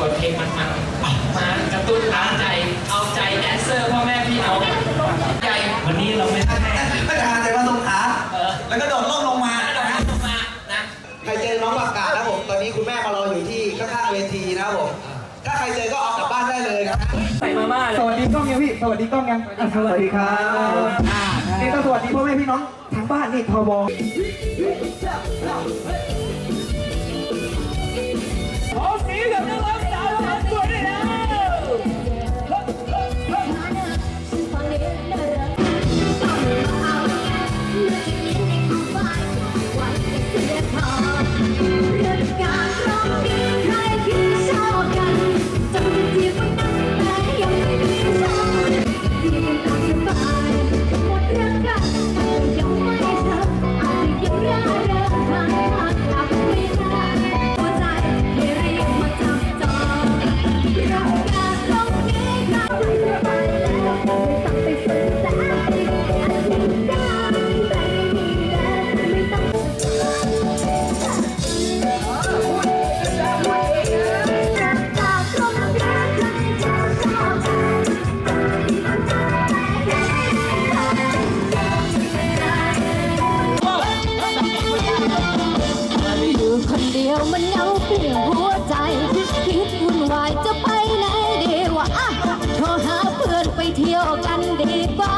บทเพลงมันๆมากระตุ้นร้าใจเอาใจแอนเซอร์พ่อแม่พี่น้องใหญ่วันนี้เราไม่ท่าแม่ไม่ทานแต่ว่าต้องขาแล้วก็โดดล่มลงมานะใครเจอน้องปากกาครัผมตอนนี้คุณแม่มารออยู่ที่ข้างเวทีนะผมถ้าใครเจอก็ออกกลับบ้านได้เลยนะใส่มาม่าสวัสดีกล้องยังพี่สวัสดีกล้องยังสวัสดีครับนี่ก็สวัสดีพ่อแม่พี่น้องทั้งบ้านนี่ทบ ยวมันเหงาเปลี่ยวหัวใจคิดวุ่นวายจะไปไหนดีวะอะโทรหาเพื่อนไปเที่ยวกันดีกว่า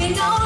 ฉัน